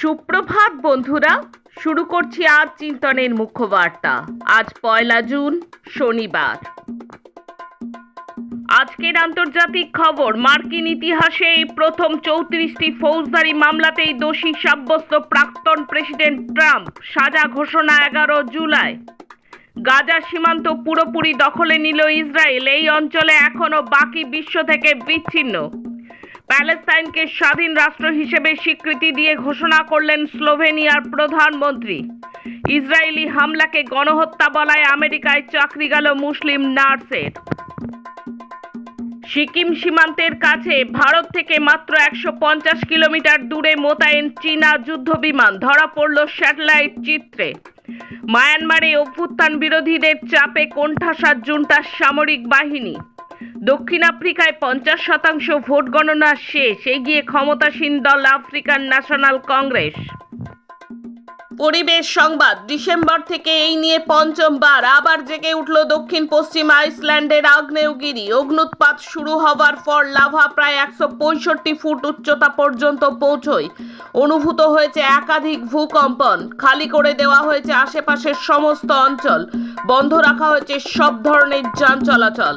সুপ্রভাত, বন্ধুরা। শুরু করছি আজ চিন্তনের মুখ্য বার্তা আজ পয়লা জুন, শনিবার। আজকের আন্তর্জাতিক খবর, মার্কিন ইতিহাসে এই প্রথম চৌত্রিশটি ফৌজদারি মামলাতেই দোষী সাব্যস্ত প্রাক্তন প্রেসিডেন্ট ট্রাম্প, সাজা ঘোষণা এগারো জুলাই। গাজা সীমান্ত পুরোপুরি দখলে নিল ইসরায়েল, এই অঞ্চলে এখনও বাকি বিশ্ব থেকে বিচ্ছিন্ন। প্যালেস্তাইনকে স্বাধীন রাষ্ট্র হিসেবে স্বীকৃতি দিয়ে ঘোষণা করলেন স্লোভেনিয়ার প্রধানমন্ত্রী। ইসরায়েলি হামলাকে গণহত্যা বলায় আমেরিকায় চাকরি গেল মুসলিম নার্সের। সিকিম সীমান্তের কাছে ভারত থেকে মাত্র একশো পঞ্চাশ কিলোমিটার দূরে মোতায়েন চীনা যুদ্ধবিমান। ধরা পড়ল স্যাটেলাইট চিত্রে। মায়ানমারে অভ্যুত্থান বিরোধীদের চাপে কোণঠাসা জুনটার সামরিক বাহিনী। দক্ষিণ আফ্রিকায় পঞ্চাশ শতাংশ ভোট গণনা শেষ। এগিয়ে ক্ষমতাসীন দল আফ্রিকান ন্যাশনাল কংগ্রেস। পরিবেশ সংবাদ, ডিসেম্বর থেকে এই নিয়ে পঞ্চমবার আবার জেগে উঠল দক্ষিণ পশ্চিম আইসল্যান্ডের আগ্নেয়গিরি। অগ্নুৎপাত শুরু হওয়ার পর লাভা প্রায় একশো পঁয়ষট্টি ফুট উচ্চতা পর্যন্ত পৌঁছয়। অনুভূত হয়েছে একাধিক ভূকম্পন। খালি করে দেওয়া হয়েছে আশেপাশের সমস্ত অঞ্চল। বন্ধ রাখা হয়েছে সব ধরনের যান চলাচল।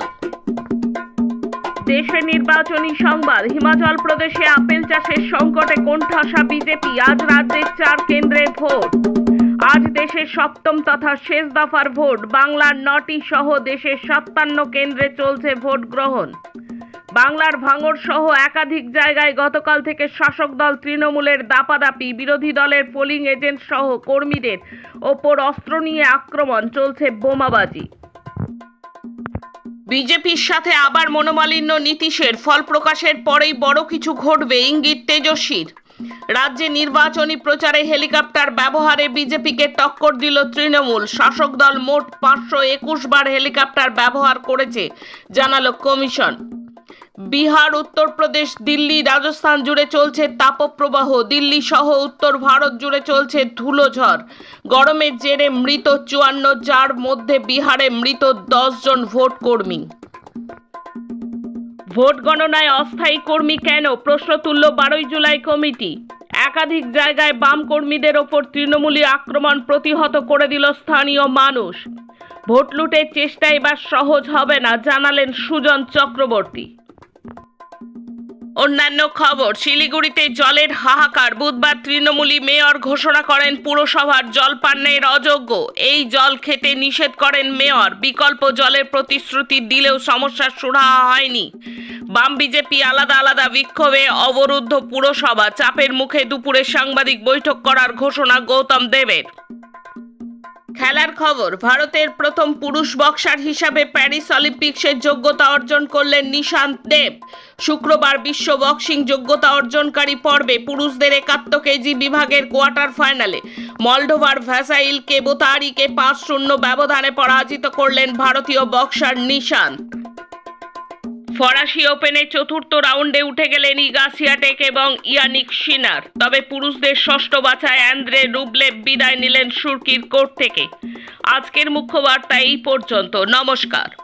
দেশে নির্বাচনী সংবাদ। হিমাচল প্রদেশে আপেল চাষের সংকটে কোণঠাসা বিজেপি। আজ রাজ্যের চার কেন্দ্রে ভোট। আজ দেশের সপ্তম তথা শেষ দফার ভোট। বাংলার নটি সহ দেশের সাতান্ন কেন্দ্রে চলছে ভোট গ্রহণ। বাংলার ভাঙড় সহ একাধিক জায়গায় গতকাল থেকে শাসক দল তৃণমূলের দাপাদাপি। বিরোধী দলের পোলিং এজেন্ট সহ কর্মীদের ওপর অস্ত্র নিয়ে আক্রমণ। চলছে বোমাবাজি। বিজেপির সাথে আবার মনোমালিন্য নীতিশের ফল প্রকাশের পরেই বড় কিছু ঘটবে। ইঙ্গিত তেজস্বীর। রাজ্যে নির্বাচনী প্রচারে হেলিকপ্টার ব্যবহারে বিজেপিকে টক্কর দিল তৃণমূল। শাসক দল মোট পাঁচশো একুশ বার হেলিকপ্টার ব্যবহার করেছে, জানালো কমিশন। বিহার উত্তরপ্রদেশ দিল্লি, রাজস্থান জুড়ে চলছে তাপপ্রবাহ। দিল্লি সহ উত্তর ভারত জুড়ে চলছে ধুলোঝড়। গরমের জেরে মৃত চুয়ান্ন, যার মধ্যে বিহারে মৃত জন ভোট কর্মী। ভোট গণনায় অস্থায়ী কর্মী কেন? প্রশ্ন তুলল বারোই জুলাই কমিটি। একাধিক জায়গায় বাম কর্মীদের ওপর তৃণমূলী আক্রমণ প্রতিহত করে দিল স্থানীয় মানুষ। ভোট লুটের চেষ্টা এবার সহজ হবে না, জানালেন সুজন চক্রবর্তী। অন্যান্য খবর, শিলিগুড়িতে জলের হাহাকার, বুধবার তৃণমূলী মেয়র ঘোষণা করেন পুরসভার জল পান্নের অযোগ্য। এই জল খেতে নিষেধ করেন মেয়র। বিকল্প জলের প্রতিশ্রুতি দিলেও সমস্যার সুরাহা হয়নি। বাম বিজেপি আলাদা আলাদা বিক্ষোভে অবরুদ্ধ পুরসভা। চাপের মুখে দুপুরে সাংবাদিক বৈঠক করার ঘোষণা গৌতম দেবের। খেলার খবর, ভারতের প্রথম পুরুষ বক্সার হিসাবে প্যারিস অলিম্পিক্সের যোগ্যতা অর্জন করলেন নিশান্ত দেব। শুক্রবার বিশ্ব বক্সিং যোগ্যতা অর্জনকারী পর্বে পুরুষদের একাত্তর কেজি বিভাগের কোয়ার্টার ফাইনালে মলডোভার ভ্যাসাইল কেবোতারিকে পাঁচ শূন্য ব্যবধানে পরাজিত করলেন ভারতীয় বক্সার নিশান্ত। ফরাসি ওপেনে চতুর্থ রাউন্ডে উঠে গেলেন ইগাসিয়াটেক এবং ইয়ানিক সিনার। তবে পুরুষদের ষষ্ঠ বাছায় অ্যান্দ্রে রুবলেভ বিদায় নিলেন সুরকির কোর্ট থেকে। আজকের মুখ্য বার্তা এই পর্যন্ত। নমস্কার।